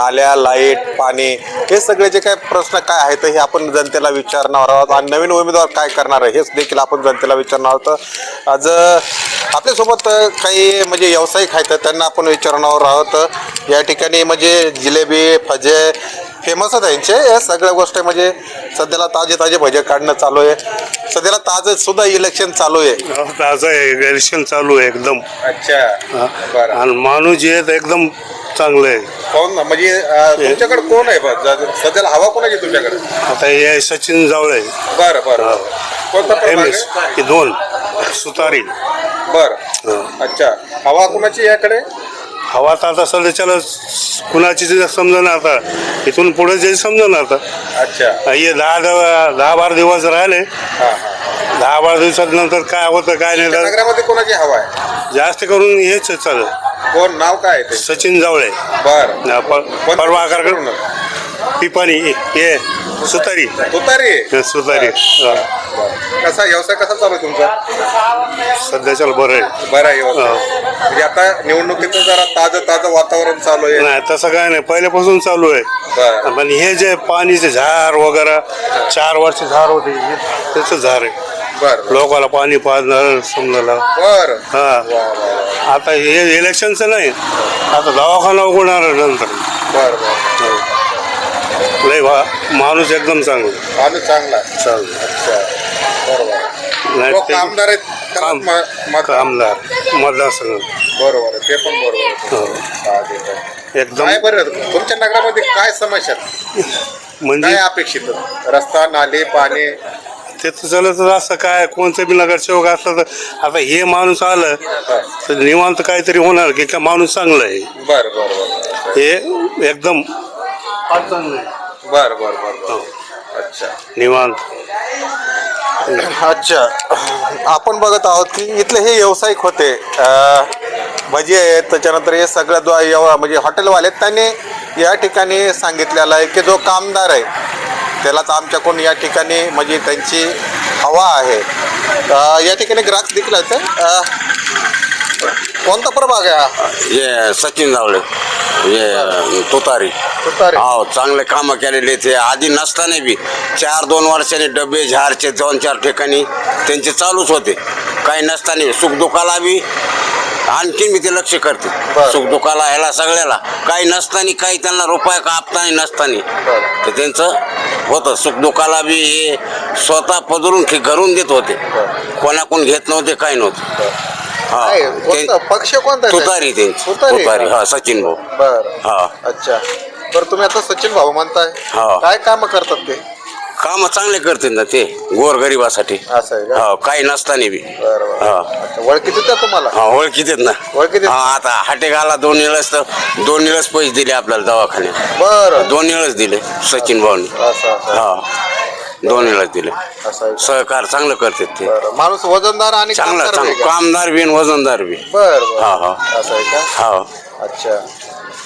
नाल्या लाइट पाणी हे सगळे जे काही प्रश्न काय आहेत हे आपण जनतेला विचारणार आहोत. आणि नवीन उमेदवार काय करणार आहे हेच देखील आपण जनतेला विचारणार आहोत. आज आपल्यासोबत काही म्हणजे व्यावसायिक आहेत त्यांना आपण विचारणार आहोत. या ठिकाणी म्हणजे जिलेबी भजे फेमसच आहे यांचे. या सगळ्या गोष्टी म्हणजे सध्याला ताजे ताजे भजे काढणं चालू आहे. सध्याला ताजं सुद्धा इलेक्शन चालू आहे. ताजं आहे. इलेक्शन चालू आहे एकदम. अच्छा. आणि माणूस जे एकदम चांगलं आहे. कोण? म्हणजे अ, तुमच्याकडे कोण आहे बा? ज- सध्याला हवा कोणाची तुमच्याकडे? आता हे आहे सचिन जावळे. बरं बरं कोणता प्रभाग एम एस आहे? हे दोन. सुतारी. बरं. अच्छा. हवा कुणाची याकडे? हवा तर आता सध्याच्याला कुणाची जे समजा आता. इथून पुढे जे समजा आता. अच्छा. हे दहा दहा दहा बारा दिवस राहिले. हा हा. दहा बारा दिवसात नंतर काय होतं काय नाही तर नगरामध्ये कोणाची हवा आहे? जास्त करून हेच चालू कोण? नाव काय आहे ते? सचिन जावळे. बर. ना, प- परवा कारकडून पिपाणी हे सुतारी. तुतारी हे सुतारी. हा. कसा व्यवसाय कसा चालू आहे तुमचा? सध्याच्याला बरं आहे. बरा आहे व्यवसाय. म्हणजे आता निवडणुकीचं जरा ताजं ताजं वातावरण चालू आहे. नाही तसं काय नाही. पहिल्यापासून चालू आहे. बरं. पण हे जे पाणीचे झार वगैरे चार वर्ष झार होते हे त्याचं झार आहे. बर. लोकाला पाणी पाजणार समजायला. बर. हा. आता हे इलेक्शनचं नाही. आता दवाखाना उघडणार आहे नंतर. बर बर. लय भा माणूस एकदम चांगला. माणूस चांगला. आहे. चांगला. अच्छा. बरोबर नाही तो ते- कामदार आहेत काम म- मत- कामदार मतदारसंघ. बरोबर आहे ते पण बरोबर आहे. हो. हा, ते पण. एकदम काय बरं? तुमच्या नगरामध्ये काय समस्या? आहेत? म्हणजे काय अपेक्षित? रस्ता नाले पाणी? ते तर चालत असं काय कोणतं बी नगरसेवक असलं तर आता हे माणूस आलं तर निवांत काहीतरी होणार की का माणूस चांगला आहे. बर बर बर. हे एकदम बर बर बर बर. अच्छा. निवांत. अच्छा. आपण बघत आहोत की इथले हे व्यावसायिक होते अं, भजी आहेत त्याच्यानंतर हे सगळं जो व्यव- म्हणजे हॉटेलवाले आहेत, त्यांनी या ठिकाणी सांगितलेलं आहे की जो कामदार आहे त्यालाच आमच्याकडून या ठिकाणी म्हणजे त्यांची हवा आहे. या ठिकाणी ग्राहक देखील आहेत कोणता प्रभाग आहे हा? सचिन जावळे. हे तुतारी. तुतारी. हो चांगले कामं केलेले ते आधी नसताना बी चार दोन वर्षांनी डबे झारचे दोन चार ठिकाणी त्यांचे चालूच होते. काही नसताना सुखदुखाला बी आणखीन मी ते लक्ष करते. बरं. सुखदुखाला ह्याला सगळ्याला. काही नसताना काही त्यांना रुपये कापताना नसताना. बरं. तर त्यांचं होतं. सुखदुखाला बी हे स्वतः पदरून ठे- घरून देत होते. कोणाकोण घेत नव्हते काही नव्हते. हा. काय ते- कोणता पक्ष कोणता आहे? तुतारी त्यांची तुतारी तुतारी. हा सचिन भाऊ. बर. हा. अच्छा. बरं तुम्ही आता सचिन भाऊ म्हणताय. हा. काय काम करतात ते? काम चांगले करते ना ते गोरगरिबासाठी. असं आहे का? हा काही नसताना बी. बरं बरं. हा. अच्छा ओळखीत तुम्हाला? हा ओळखीत आहेत ना. ओळखीत आहेत? हा आता हाटेगाला दोन वेळेस तर दोन वेळेस पैसे दिले आपल्याला दवाखान्यात. बरं. दोन वेळेस दिले सचिन भाऊनी. असं असं हा दोन वेळेस दिले. असं आहे का? सहकार चांगलं करतात ते. बरं माणूस वजनदार आणि चांगलं? कामदार बी आणि वजनदार बी. बर. हा, हा. असं आहे का? हा. अच्छा.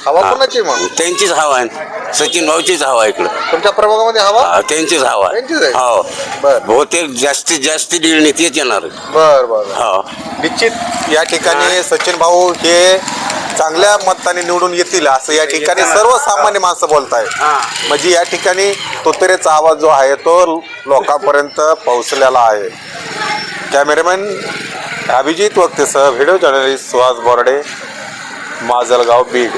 हवा कोणाची मग? त्यांचीच हवा आहे. सचिन भाऊचीच हवा आहे इकडं. तुमच्या प्रभागामध्ये हवा? हा, त्यांचीच हवा आहे. त्यांचीच आहे? हो. बर. बहुतेक जास्तीत जास्त गिरणी तेच येणार बर बर. हा. निश्चित या ठिकाणी सचिन भाऊ हे चांगल्या मताने निवडून येतील असं या ठिकाणी सर्वसामान्य माणसं बोलत आहेत म्हणजे या ठिकाणी तोतरेचा आवाज जो आहे तो लोकांपर्यंत पोहोचलेला आहे. कॅमेरामॅन अभिजित वक्तेसह व्हिडिओ जर्नलिस्ट सुहास बोर्डे माजलगाव बीड.